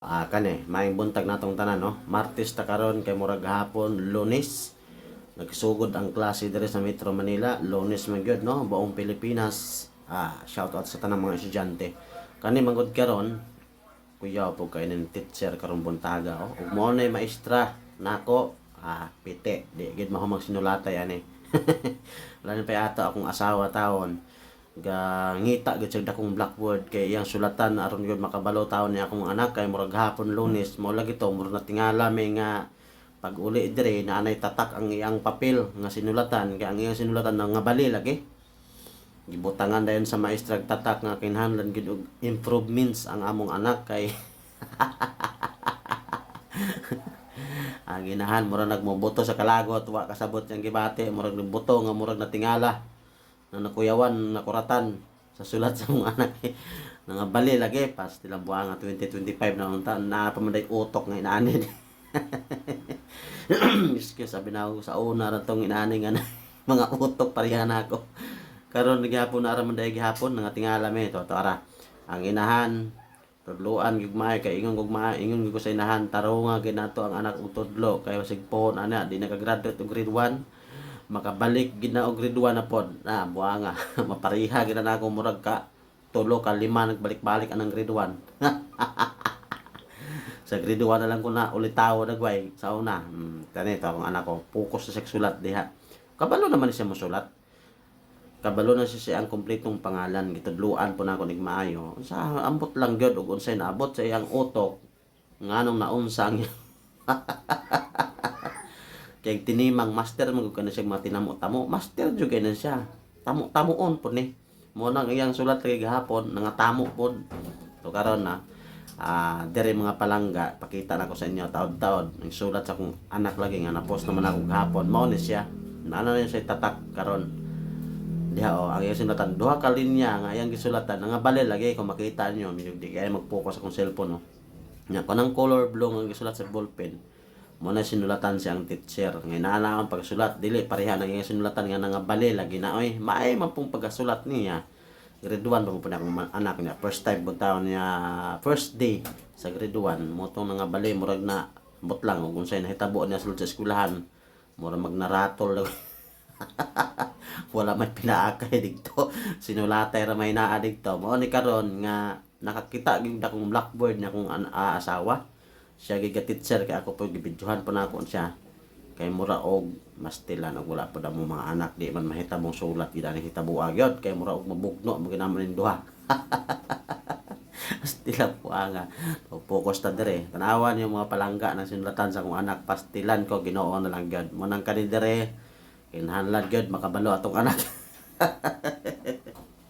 Ah, kani, maing buntag natong tanan, no? Martes ta karon kay murag hapon, Lunes. Nagsugod ang klase diri sa Metro Manila, Lunes man gyud, no? Buong Pilipinas. Ah, shout out sa tanang mga estudyante. Kani mangod karon, kuya po kay ning teacher karon buntaga, oh. Ug mo na maestra nako, ah, pite, di gid mahumag sinulatay ani. Wala na pa yata akong asawa taon ga ngita gud sa dakong blackboard kay iyang sulatan aron gud makabalo taon ni akong anak. Kay murag hapon lunes mo lagi to murag na tingala may nga pag uli dire na anay tatak ang iyang papel nga sinulatan. Kay ang iyang sinulatan nga bali lagi. Gibutangan dayon sa maestra og tatak nga kinahanglan gid og improvements ang among anak kay ang ginahan murag nagmoboto sa kalagot wa kasabot yang gibati murag nagboto nga murag natingala na nakuyawan nakuratan sa sulat sa mga anak eh. nga bali lagi pas tilang buwan nga 2025 na unta na pamanday utok nga inaanid excuse sabi na ako sa una ra tong inaani nga mga utok pareha na ako. Karon gihapon na ra man day gihapon nga tingala mi to ara. Ang inahan tudloan gugmay kay ingon gugmay ingon gyud ko sa inahan tarunga gid nato ang anak ug tudlo kay wasig ana di nakagraduate og grade 1 makabalik gid na og 1 na pod. Na buanga mapariha gid na ako murag ka. Tulo ka lima nagbalik-balik anang grade 1 sa grade 1 na lang ko na ulit tao nagway sa una. Hmm, kanito akong anak ko focus sa sulat diha. Kabalo naman siya mosulat kabalo na siya siya ang kumpletong pangalan gitudluan po na ako nigmaayo. Sa ambot lang gyud ug unsay naabot sa iyang utok nganong naunsa ang kay tinimang master mo kana siya mga tinamo-tamo master jud kay na siya. Tamo-tamuon po ni. Mo nang iyang sulat kay gahapon nga tamo pod to karon na ah dere mga palangga pakita na ko sa inyo taod-taod. Ang sulat sa akong anak lagi nga na-post naman ako gahapon mao ni siya. Ano na siya tatak karon. Diha o ang iyang sulatan duha ka linya nga iyang gisulatan nga bali lagi kung makita niyo. Medyo di kaya mag-focus akong cellphone no nya kanang color blue nga gisulat sa ballpen mo na sinulatan siyang teacher. Nga inaana ang pagsulat. Dili pareha na iyang sinulatan. Nga nga bali lagi na oy maay man pong pagsulat niya. Grade 1 pa ma- anak niya. First time po taon niya first day sa grade 1 mo tong nga bali murag na butlang. Ug unsay nahitabo niya sulod sa eskwelahan murag magnaratol. Wala may pinaakay dito. Sinulatay ra may naa dito. Mao ni karon nga nakakita gyud akong blackboard niya akong an- ah, asawa siya giga teacher kay ako po gibidyohan po na ako siya kay mura og mastilan og wala pa mo mga anak di man mahitabong sulat gid ani hitabo agyod kay mura og mabugno mo ginamon ning duha Pastilan po. So, focus ta dire. Tanawan yung mga palangga na sinulatan sa akong anak. Pastilan ko, ginoo na lang gyud. Munang kani dire, kinahanglan gyud makabalo atong anak.